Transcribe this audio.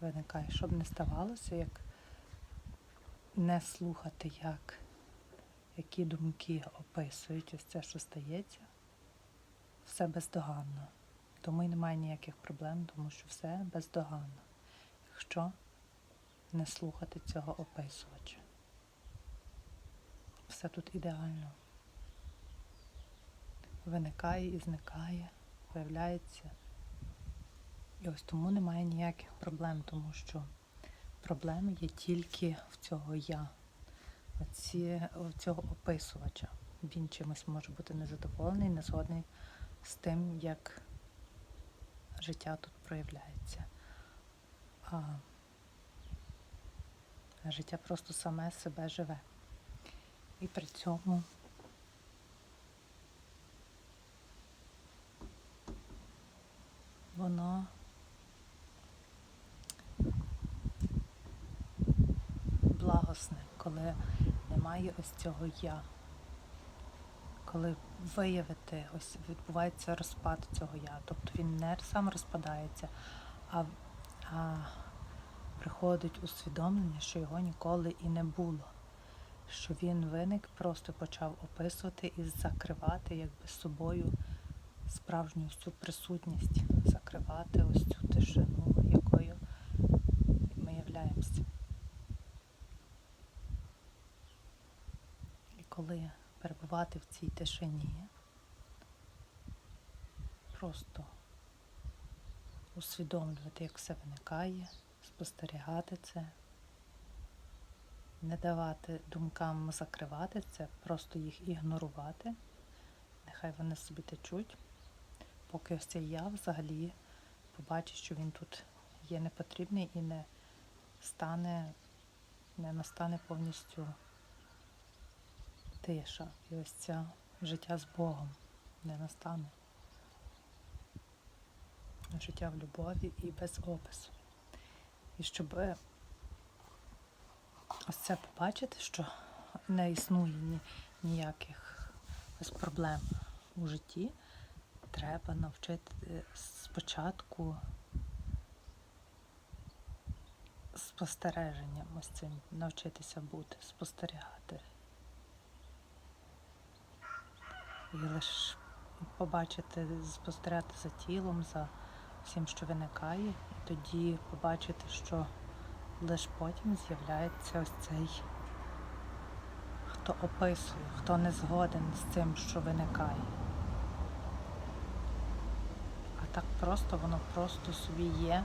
виникає, щоб не ставалося, як не слухати, як які думки описують ось це, що стається, все бездоганно. Тому і немає ніяких проблем, тому що все бездоганно. Якщо не слухати цього описувача. Все тут ідеально. Виникає і зникає, появляється. Ось тому немає ніяких проблем, тому що проблеми є тільки в цього я, оці, цього описувача. Він чимось може бути незадоволений, не згодний з тим, як життя тут проявляється. А життя просто саме себе живе. І при цьому воно коли немає ось цього я. Коли виявити, ось відбувається розпад цього я. Тобто він не сам розпадається, а, а приходить усвідомлення, що його ніколи і не було. Що він виник, просто почав описувати і закривати якби собою справжню цю присутність, закривати ось цю тишину, коли перебувати в цій тишині, просто усвідомлювати, як все виникає, спостерігати це, не давати думкам закривати це, просто їх ігнорувати. Нехай вони собі течуть, поки ось цей я взагалі побачить, що він тут є непотрібний і не стане, не настане повністю тиша. І ось це життя з Богом не настане. Життя в любові і без опису. І щоб ось це побачити, що не існує ні, ніяких ось проблем у житті, треба навчити спочатку спостереженням ось цим навчитися бути, спостерігати. І лише побачити, спостерігати за тілом, за всім, що виникає, і тоді побачити, що лише потім з'являється ось цей, хто описує, хто не згоден з цим, що виникає. А так просто воно просто собі є